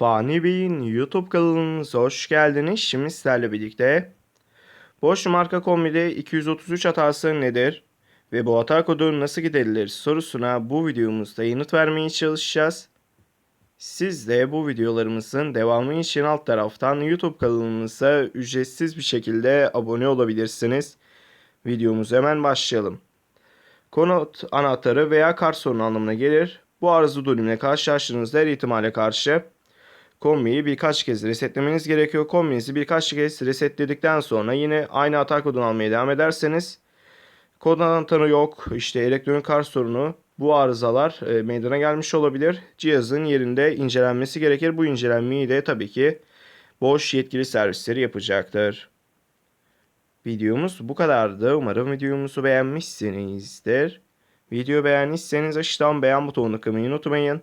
Fani Bey'in YouTube kanalınıza hoş geldiniz. Şimdi sizlerle birlikte boş marka kombide 233 hatası nedir ve bu hata kodu nasıl giderilir sorusuna bu videomuzda yanıt vermeye çalışacağız. Siz de bu videolarımızın devamı için alt taraftan YouTube kanalımıza ücretsiz bir şekilde abone olabilirsiniz. Videomuza hemen başlayalım. Konu anahtarı veya kart sorunu anlamına gelir. Bu arıza durumla karşılaştığınızda her ihtimale karşı kombiyi birkaç kez resetlemeniz gerekiyor. Kombinizi birkaç kez resetledikten sonra yine aynı hata kodunu almaya devam ederseniz kod anahtarı yok, işte elektronik kart sorunu bu arızalar e, meydana gelmiş olabilir. Cihazın yerinde incelenmesi gerekir. Bu incelenmeyi de tabii ki boş yetkili servisleri yapacaktır. Videomuz bu kadardı. Umarım videomuzu beğenmişsinizdir. Video beğendiyseniz aşağıdan beğen butonuna kılmayı unutmayın.